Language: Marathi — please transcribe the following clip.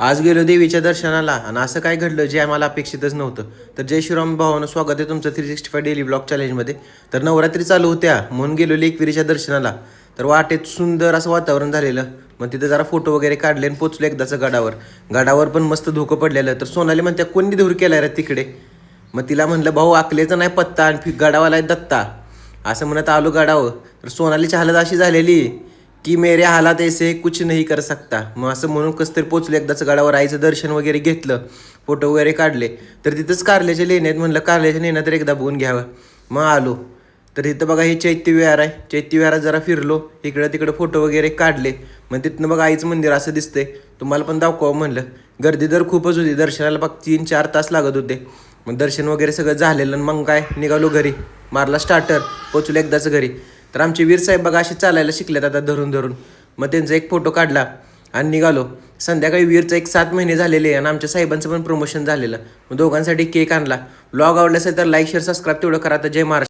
आज गेलो देवीच्या दर्शनाला आणि असं काय घडलं जे आम्हाला अपेक्षितच नव्हतं. तर जय श्रीराम भावानं स्वागत आहे तुमचं three sixty five daily blog चॅलेंजमध्ये तर नवरात्री चालू होत्या म्हणून गेलो लेकविरीच्या दर्शनाला. तर वाटेत सुंदर असं वातावरण झालेलं. मग तिथं जरा फोटो वगैरे काढले आणि पोचलो एकदाचं गडावर. गडावर पण मस्त धोकं पडलेलं. तर सोनाली म्हणत्या कोणी धूर केला रे तिकडे? मग तिला म्हणलं भाऊ आकलेचा नाही पत्ता आणि गडावाला आहे दत्ता. असं म्हणत आलो गडावर. तर सोनालीची हालत अशी झालेली. की मेरे हालात ऐसे कुछ नाही कर सकता. मग असं म्हणून कसं तरी पोचलो एकदाच गडावर आईचं दर्शन वगैरे घेतलं फोटो वगैरे काढले तर तिथंच कारल्याच्या लेण्यात म्हणलं कारल्याच्या लेण्यात तर एकदा बघून घ्यावं. मग आलो. तर तिथं बघा हे चैत्य विहार आहे. चैत्यविहारात जरा फिरलो. इकडं तिकडं फोटो वगैरे काढले. मग तिथनं बघा आईचं मंदिर असं दिसतंय. तुम्हाला पण दाखवावं म्हणलं. गर्दी तर खूपच होती. दर्शनाला बघ तीन चार तास लागत होते. मग दर्शन वगैरे सगळं झालेलं आणि मग काय निघालो घरी. मारला स्टार्टर पोचलो एकदाच घरी. तर आमचे वीर साहेब बघा असे चालायला शिकलेत आता धरून धरून. मग त्यांचा एक फोटो काढला आणि निघालो. संध्याकाळी वीरचं एक सात महिने झालेले आहे आणि आमच्या साहेबांचं पण प्रमोशन झालेलं. मग दोघांसाठी केक आणला. ब्लॉग आवडला असेल तर लाईक शेअर सबस्क्राईब तेवढं करा. तर जय महाराष्ट्र.